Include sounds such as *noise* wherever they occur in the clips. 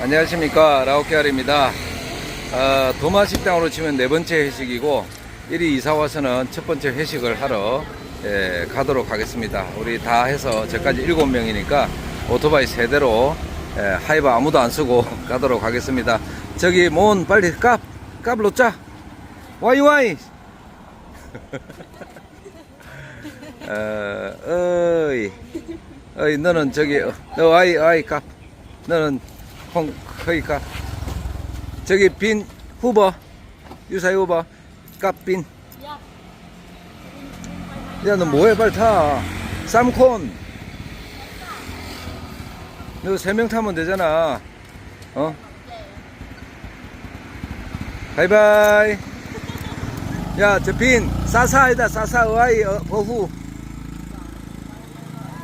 안녕하십니까. 라오케알입니다. 어, 도마식당으로 치면 네 번째 회식이고 이리 이사 와서는 첫 번째 회식을 하러 예, 가도록 하겠습니다. 우리 다 해서 저까지 일곱 명이니까 오토바이 세 대로 예, 하이바 아무도 안 쓰고 *laughs* 가도록 하겠습니다. 저기 몬 빨리 깝! 깝 놓자. 와이 와이. *laughs* 어, 어이. 어이 너는 저기 어, 너 아이 아이 깝. 너는 콩 거기 깝 저기 빈 후보 유사이 후보 깝빈. 야 너 뭐해 빨리 타. 쌈콘. 너 세 명 타면 되잖아. 어? 바이바이. 야 저빈 아니다 싸사 어아이 어, 어후.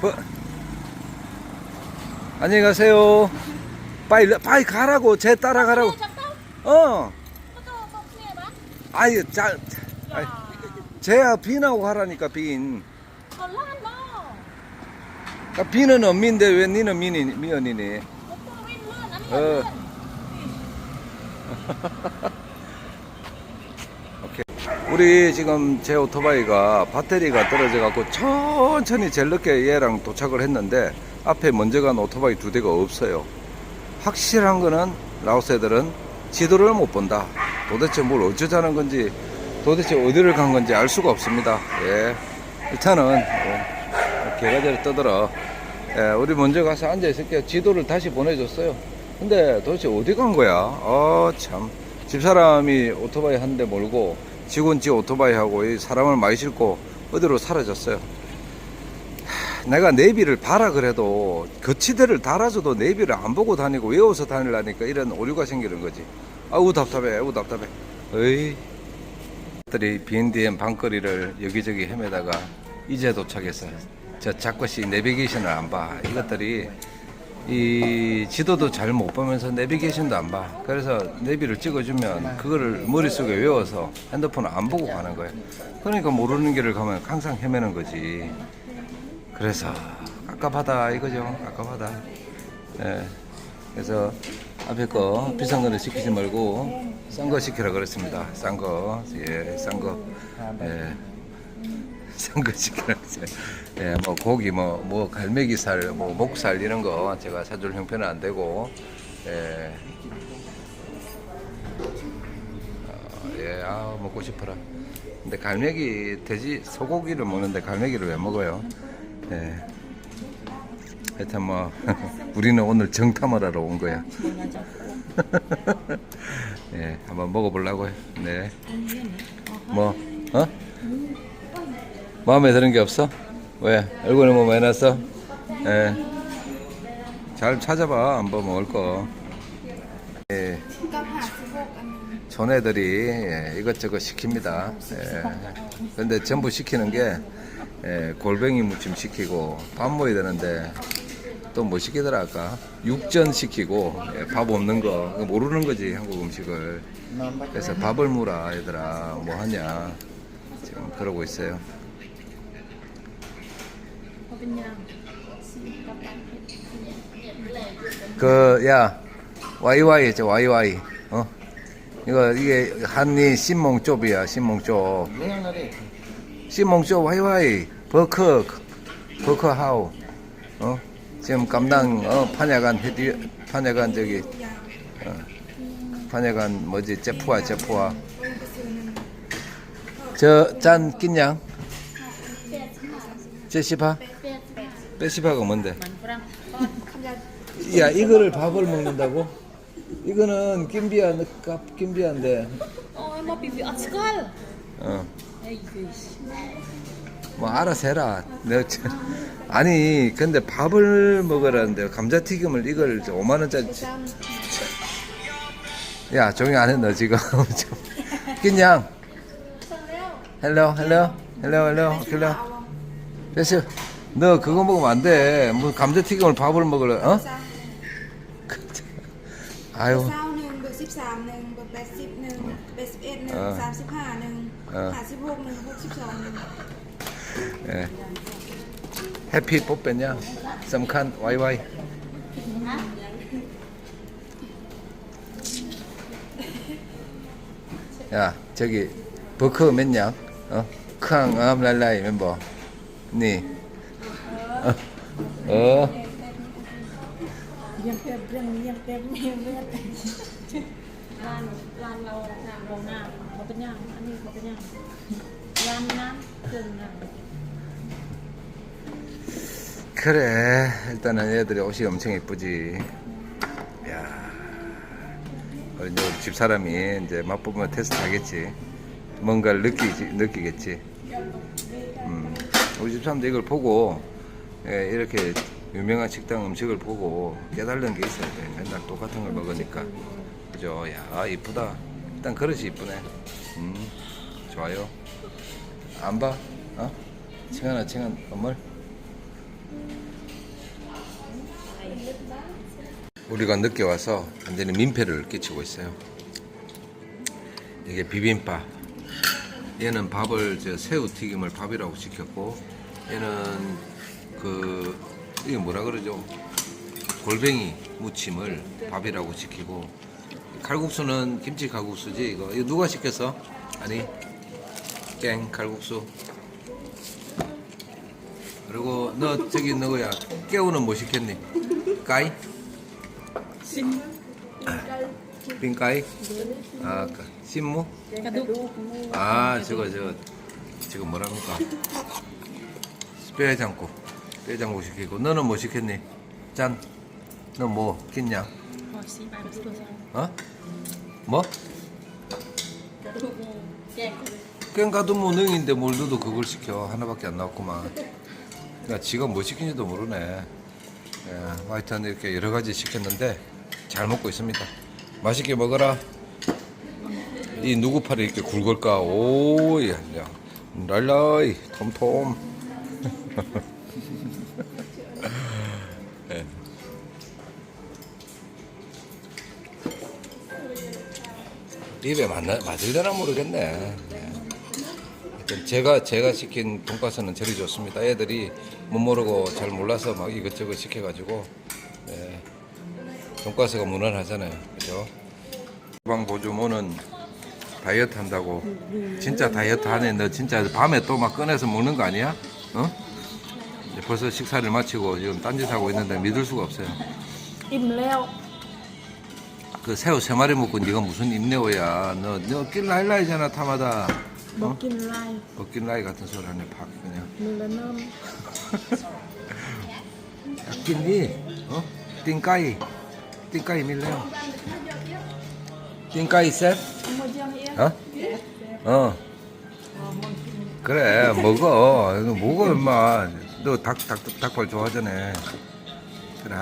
버, 안녕히 가세요. 빨리 빨리 가라고 제 따라가라고. 어. 아이 자, 아이, 쟤야 빈하고 가라니까 빈. Lan đó 그러니까 빈은 엄민데 왜 니는 미니 미연이니? Anh Ờ. hiểu 우리 지금 제 오토바이가 배터리가 떨어져 갖고 천천히 제일 늦게 얘랑 도착을 했는데 앞에 먼저 간 오토바이 두 대가 없어요. 확실한 거는 라오스 애들은 지도를 못 본다. 도대체 뭘 어쩌자는 건지 도대체 어디를 간 건지 알 수가 없습니다. 예. 일단은 예. 개가지를 떠들어. 예, 우리 먼저 가서 앉아 있을게요. 지도를 다시 보내줬어요. 근데 도대체 어디 간 거야? 어, 참. 집사람이 오토바이 한 대 몰고 직원 지 오토바이 하고 이 사람을 많이 싣고 어디로 사라졌어요. 하, 내가 내비를 봐라 그래도 거치대를 달아줘도 내비를 안 보고 다니고 외워서 다니려니까 이런 오류가 생기는 거지. 아우 답답해, 아우 답답해. 어이. 들이 BNDM 방거리를 여기저기 헤매다가 이제 도착했어요. 저 자꾸씩 내비게이션을 안 봐. 이것들이 이 지도도 잘 못 보면서 내비게이션도 안 봐. 그래서 내비를 찍어주면 그거를 머릿속에 외워서 핸드폰을 안 보고 가는 거예요. 그러니까 모르는 길을 가면 항상 헤매는 거지. 그래서 깝깝하다 이거죠. 깝깝하다. 예. 그래서 앞에 거 비싼 거를 시키지 말고 싼 거 시키라 그랬습니다. 싼 거. 예, 싼 거. 예. 싼거 시키라 그랬어요. 예, 뭐 고기 뭐 뭐 갈매기 살, 뭐 목살 이런 거 제가 사줄 형편은 안 되고 예. 어, 예, 아 먹고 싶어라. 근데 갈매기 돼지 소고기를 먹는데 갈매기를 왜 먹어요? 예. 하여튼 뭐 *laughs* 우리는 오늘 정탐을 하러 온 거야. *laughs* 예, 한번 먹어보려고요. 네. 뭐, 어? 마음에 드는 게 없어? 왜? 얼굴에 뭐 많이 났어? 예. 잘 찾아봐. 한번 먹을 거. 예. 전애들이 예, 이것저것 시킵니다. 예. 근데 전부 시키는 게 예, 골뱅이 무침 시키고 밥 먹어야 되는데 또 뭐 시키더라 아까? 육전 시키고 예, 밥 없는 거. 모르는 거지 한국 음식을. 그래서 밥을 무라 얘들아. 뭐 하냐? 지금 그러고 있어요. 그야 와이와이 있죠 와이와이. 어? 이거 이게 한니 신몽 쪽이야 신몽 쪽. 신몽 쪽 와이와이 버커 버커 하우 어? 지금 감당 어 판야간 헤디 판야간 저기 어 판야간 뭐지? 제푸아 제푸아. 저짠 낀양? 제시파? 빼시파가 뭔데? 야 이거를 밥을 먹는다고? 이거는 김비야 값 김비야인데. bị bị ớt skull 어. Ê fish 뭐 알아서 해라. 아니 근데 밥을 먹으라는데 감자튀김을 이걸 5만 원짜리 야 종이 안 했나 지금 그냥 헬로 헬로 헬로 헬로 헬로 됐어 너 그거 먹으면 안돼뭐 감자튀김을 밥을 먹으라 어? 아유 81 ให้ผิดปุ๊บเป็นยังสำคัญไวๆ야 저기 버크 몇냐 어? 캉암เ라이 멤버 니 어? 어? ยังเต็มยังเต็มยังเต็มร้านร้านเราหน้าโรงหน้ เขาเป็นย่างอันนี้เขาเป็นย่างร้านน้ำเกินน้ำ 그래. 일단은 얘들이 옷이 엄청 예쁘지. 야. 우리 이제 우리 집사람이 이제 맛보면 테스트 하겠지. 뭔가를 느끼지, 느끼겠지. 음. 우리 집사람도 이걸 보고, 예, 이렇게 유명한 식당 음식을 보고 깨달는 게 있어야 돼. 맨날 똑같은 걸 먹으니까. 그죠? 야, 이쁘다. 일단 그릇이 이쁘네. 음, 좋아요. 안 봐? 어? 칭하나, 칭한, 어물? 우리가 늦게 와서 완전히 민폐를 끼치고 있어요. 이게 비빔밥. 얘는 밥을 저 새우 튀김을 밥이라고 시켰고, 얘는 그 이게 뭐라 그러죠? 골뱅이 무침을 밥이라고 시키고, 칼국수는 김치 칼국수지 이거. 이거 누가 시켰어? 아니 깽 칼국수. 그리고 너 저기 너야 깨우는 뭐 시켰니? 까이? 빈까이? 아, 그, 신무? 아, 저거, 저거, 지금 뭐라 그럴까? 뼈해장국. 뼈해장국 시키고. 너는 뭐 시켰니? 짠. 너 뭐, 겠냐? 값이 많아서 어? 뭐? 깽가도 무능인데 뭐 몰드도 그걸 시켜. 하나밖에 안 나왔구만. 야, 지가 뭐 시킨지도 모르네. 예, 하여튼 이렇게 여러 가지 시켰는데 잘 먹고 있습니다. 맛있게 먹어라. 이 누구 팔이 이렇게 굵을까? 오이 랄라이 톰톰. *laughs* 입에 맞나, 맞을려나 모르겠네. 제가 제가 시킨 돈가스는 제일 좋습니다. 애들이 못 모르고 잘 몰라서 막 이것저것 시켜가지고 예, 돈가스가 무난하잖아요, 그죠? 방 보조모는 다이어트 한다고 진짜 다이어트 하네. 너 진짜 밤에 또 막 꺼내서 먹는 거 아니야? 어? 벌써 식사를 마치고 지금 딴짓 하고 있는데 믿을 수가 없어요. 임레오. 그 새우 세 마리 먹고 네가 무슨 입내오야. 너, 너 낄라일라이잖아, 타마다. 어? 먹긴 라이. 먹긴 라이 같은 소리 하네, 팍, 그냥. 물러넘. 낀니? 어? 띵까이. 띵까이 밀래요. 띵까이 셋? 어? 어. 그래, 먹어. 먹어, 임마. 너 닭, 닭, 닭발 좋아하잖아. 그래.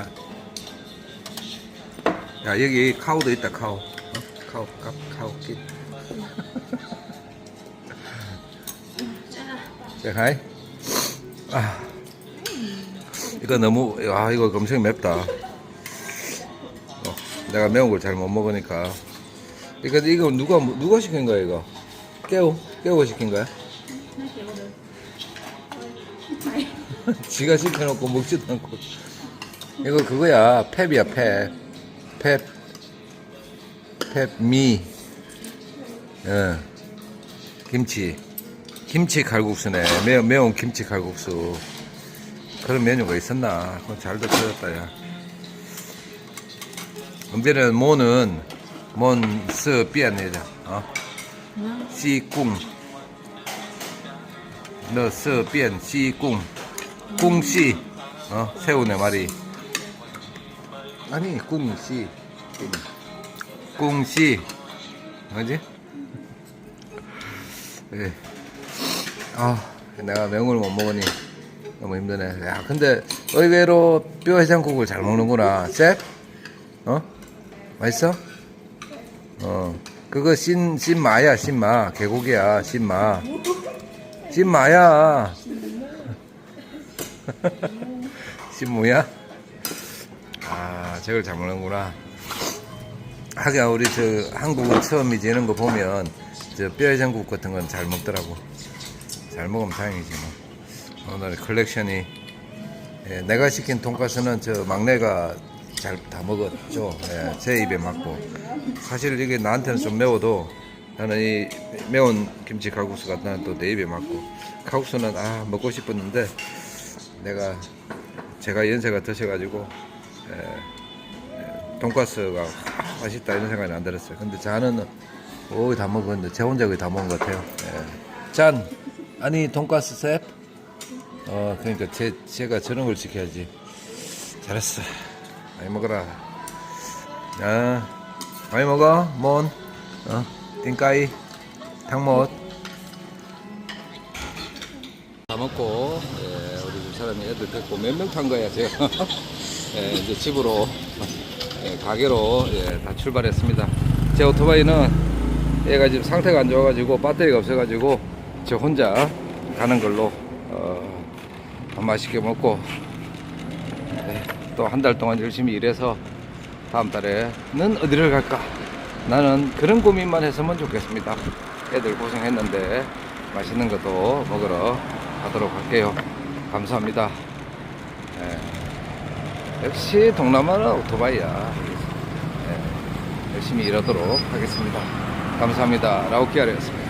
야 여기 카우도 있다 카우 어? 카우 카우 카우 낀 자, 하이. 아. 이거 너무 아 이거 엄청 맵다. 어, 내가 매운 걸 잘 못 먹으니까. 이거 이거 누가 누가 시킨 거야 이거? 깨우 깨우가 시킨 거야? *laughs* 지가 시켜놓고 먹지도 않고. 이거 그거야 펩이야 펩. 펩. 펩미. 어. 김치. 김치 칼국수네. 매운 매운 김치 칼국수. 그런 메뉴가 있었나? 그건 잘도 들었다, 야. 은별은 모는, 뭔, 스, 삐안내자, 어? 씨, 꿍. 너, 스, 삐안, 씨, 꿍. 꿍, 씨. 어? 새우네, 말이. 아니, 꿍, 씨. 꿍, 씨. 뭐지? 예. 아, 내가 매운 걸 못 먹으니. 너무 힘드네. 야, 근데 의외로 뼈 해장국을 잘 먹는구나. 쎄? 어? 맛있어? 어. 그거 신, 신마야, 신마. 개고기야, 신마. 신마야. *laughs* 신무야? 아, 저걸 잘 먹는구나. 하긴 우리 저 한국은 처음이지 이런 거 보면 저 뼈 해장국 같은 건 잘 먹더라고. 잘 먹으면 다행이지 뭐. 오늘 컬렉션이 예, 내가 시킨 돈가스는 저 막내가 잘 다 먹었죠. 예, 제 입에 맞고 사실 이게 나한테는 좀 매워도 나는 이 매운 김치 칼국수가 나는 또 내 입에 맞고 칼국수는 아 먹고 싶었는데 내가 제가 연세가 드셔가지고 에, 에, 돈가스가 맛있다 이런 생각이 안 들었어요. 근데 잔은 거의 다 먹었는데 제 혼자 거의 다 먹은 것 같아요. 예. 잔 아니 돈가스 셉? 어 그러니까 제 제가 저런 걸 지켜야지. 잘했어. 많이 먹어라. 아 많이 먹어 몬. 어 띵까이 탕못. 다 먹고 예, 우리 집 사람이 애들 데리고 몇 명 탄 거야 제가 *laughs* 예, 이제 집으로 예, 가게로 예, 다 출발했습니다. 제 오토바이는 얘가 지금 상태가 안 좋아가지고 배터리가 없어가지고 저 혼자 가는 걸로 어, 맛있게 먹고 예, 또한 달 동안 열심히 일해서 다음 달에는 어디를 갈까? 나는 그런 고민만 했으면 좋겠습니다. 애들 고생했는데 맛있는 것도 먹으러 가도록 할게요. 감사합니다. 예, 역시 동남아는 오토바이야. 예, 열심히 일하도록 하겠습니다. 감사합니다. 라우키아르였습니다